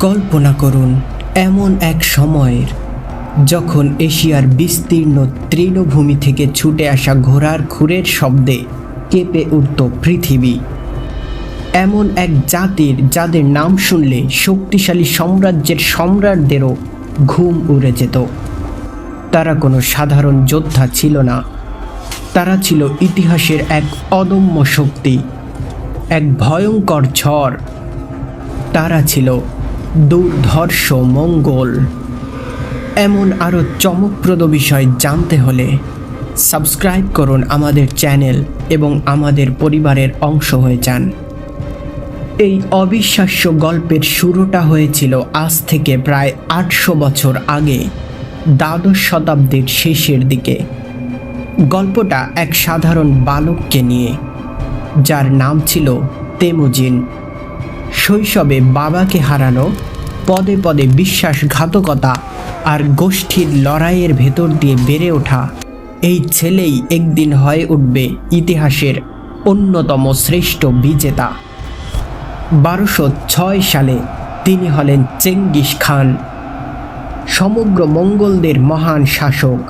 কল্পনা করুন, এমন এক সময়ের, যখন এশিয়ার বিস্তীর্ণ তৃণভূমি থেকে ছুটে আসা ঘোড়ার খুরের শব্দে কেঁপে উঠত পৃথিবী। এমন এক জাতির, যাদের নাম শুনলে শক্তিশালী সাম্রাজ্যের সম্রাটদেরও ঘুম উড়ে যেত। তারা কোনো সাধারণ যোদ্ধা ছিল না। তারা ছিল ইতিহাসের এক অদম্য শক্তি, এক ভয়ঙ্কর ঝড়। তারা ছিল দুর্ধর্ষ মঙ্গল। এমন আরও চমকপ্রদ বিষয় জানতে হলে সাবস্ক্রাইব করুন আমাদের চ্যানেল এবং আমাদের পরিবারের অংশ হয়ে যান। এই অবিশ্বাস্য গল্পের শুরুটা হয়েছিল আজ থেকে প্রায় আটশো বছর আগে, দ্বাদশ শতাব্দীর শেষের দিকে। গল্পটা এক সাধারণ বালককে নিয়ে, যার নাম ছিল তেমুজিন। শৈশবে বাবাকে হারানো, পদে পদে বিশ্বাসঘাতকতা আর গোষ্ঠীর লড়াইয়ের ভেতর দিয়ে বেড়ে ওঠা, এই ছেলেই একদিন হয়ে উঠবে ইতিহাসের অন্যতম শ্রেষ্ঠ বিজেতা। বারোশো ছয় সালে তিনি হলেন চেঙ্গিস খান, সমগ্র মঙ্গলদের মহান শাসক।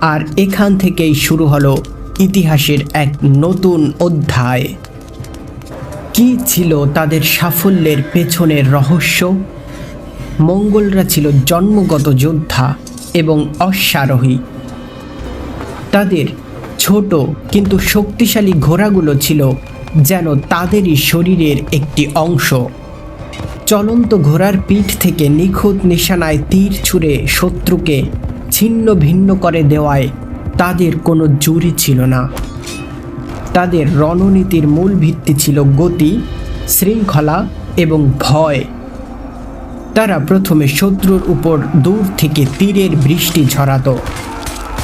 আর এখান থেকেই শুরু হলো ইতিহাসের এক নতুন অধ্যায়। কি ছিল তাদের সাফল্যের পেছনের রহস্য? মঙ্গলরা ছিল জন্মগত যোদ্ধা এবং অশ্বারোহী। তাদের ছোট কিন্তু শক্তিশালী ঘোড়াগুলো ছিল যেন তাদেরই শরীরের একটি অংশ। চলন্ত ঘোড়ার পিঠ থেকে নিখুঁত নিশানায় তীর ছুঁড়ে শত্রুকে ছিন্ন ভিন্ন করে দেওয়ায় তাদের কোনো জুরি ছিল না। তাদের রণনীতির মূল ভিত্তি ছিল গতি, শৃঙ্খলা এবং ভয়। তারা প্রথমে শত্রুর উপর দূর থেকে তীরের বৃষ্টি ঝরাতো।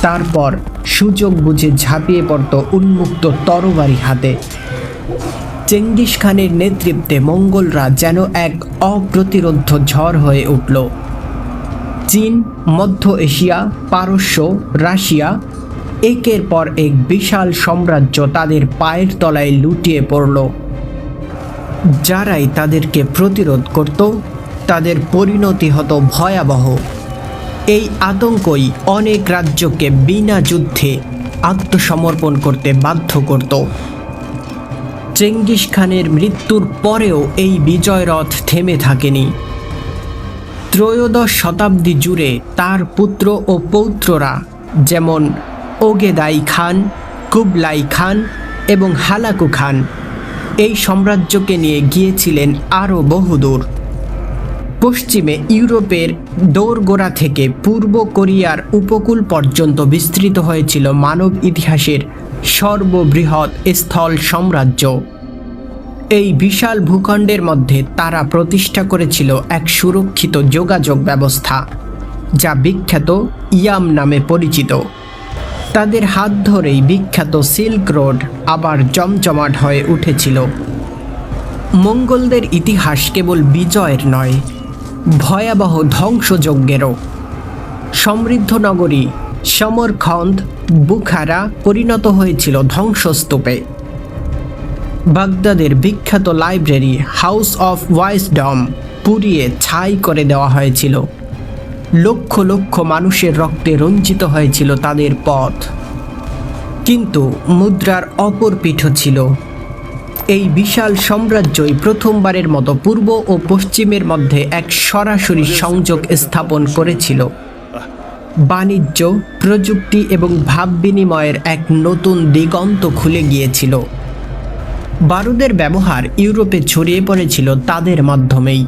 তারপর সুযোগ বুঝে ঝাঁপিয়ে পড়ত উন্মুক্ত তরবারি হাতে। চেঙ্গিস খানের নেতৃত্বে মঙ্গলরা যেন এক অপ্রতিরোধ্য ঝড় হয়ে উঠল। চীন, মধ্য এশিয়া, পারস্য, রাশিয়া একের পর এক বিশাল সাম্রাজ্য তাদের পায়ের তলায় লুটিয়ে পড়ল। যারাই তাদেরকে প্রতিরোধ করত, তাদের পরিণতি হতো ভয়াবহ। এই আতঙ্কই অনেক রাজ্যকে বিনা যুদ্ধে আত্মসমর্পণ করতে বাধ্য করত। চেঙ্গিস খানের মৃত্যুর পরেও এই বিজয়রথ থেমে থাকেনি। ত্রয়োদশ শতাব্দী জুড়ে তার পুত্র ও পৌত্ররা যেমন ওগেদাই খান, কুবলাই খান এবং হালাকু খান। এই সাম্রাজ্যকে নিয়ে গিয়েছিলেন আরও বহুদূর। পশ্চিমে ইউরোপের দোরগোড়া থেকে পূর্ব কোরিয়ার উপকূল পর্যন্ত বিস্তৃত হয়েছিল মানব ইতিহাসের সর্ববৃহৎ স্থল সাম্রাজ্য। এই বিশাল ভূখণ্ডের মধ্যে তারা প্রতিষ্ঠা করেছিল এক সুরক্ষিত যোগাযোগ ব্যবস্থা, যা বিখ্যাত ইয়াম নামে পরিচিত। তাদের হাত ধরেই বিখ্যাত সিল্ক রোড আবার জমজমাট হয়ে উঠেছিল। মঙ্গলদের ইতিহাস কেবল বিজয়ের নয়, ভয়াবহ ধ্বংসযজ্ঞেরও। সমৃদ্ধ নগরী সমরখন্দ, বুখারা পরিণত হয়েছিল ধ্বংসস্তূপে। বাগদাদের বিখ্যাত লাইব্রেরি হাউস অফ ওয়াইসডম পুড়িয়ে ছাই করে দেওয়া হয়েছিল। লক্ষ লক্ষ মানুষের রক্তে রঞ্জিত হয়েছিল তাদের পথ। কিন্তু মুদ্রার অপর পিঠ ছিল। এই বিশাল সাম্রাজ্যই প্রথমবারের মতো পূর্ব ও পশ্চিমের মধ্যে এক সরাসরি সংযোগ স্থাপন করেছিল। বাণিজ্য, প্রযুক্তি এবং ভাব বিনিময়ের এক নতুন দিগন্ত খুলে গিয়েছিল। বারুদের ব্যবহার ইউরোপে ছড়িয়ে পড়েছিল তাদের মাধ্যমেই।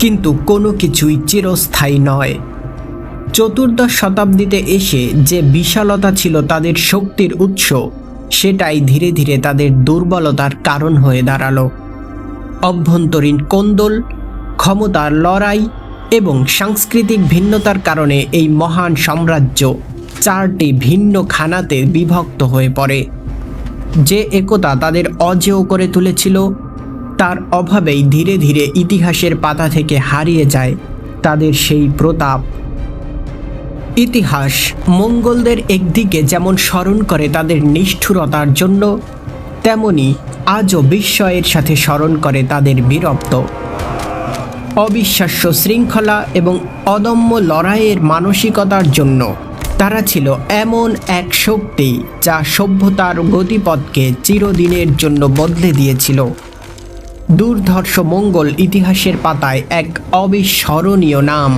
কিন্তু কোনো কিছুই চিরস্থায়ী নয়। চতুর্দশ শতাব্দীতে এসে যে বিশালতা ছিল তাদের শক্তির উৎস, সেটাই ধীরে ধীরে তাদের দুর্বলতার কারণ হয়ে দাঁড়াল। অভ্যন্তরীণ কোন্দল, ক্ষমতার লড়াই এবং সাংস্কৃতিক ভিন্নতার কারণে এই মহান সাম্রাজ্য চারটি ভিন্ন খানাতে বিভক্ত হয়ে পড়ে। যে একতা তাদের অজেয় করে তুলেছিল তার অভাবেই ধীরে ধীরে ইতিহাসের পাতা থেকে হারিয়ে যায় তাদের সেই প্রতাপ। ইতিহাস মঙ্গলদের একদিকে যেমন স্মরণ করে তাদের নিষ্ঠুরতার জন্য, তেমনি আজও বিস্ময়ের সাথে স্মরণ করে তাদের বীরত্ব অবিশ্বাস্য শৃঙ্খলা এবং অদম্য লড়াইয়ের মানসিকতার জন্য তারা ছিল এমন এক শক্তি যা সভ্যতার গতিপথকে চিরদিনের জন্য বদলে দিয়েছিল। দুর্ধর্ষ মঙ্গল ইতিহাসের পাতায় এক অবিস্মরণীয় নাম।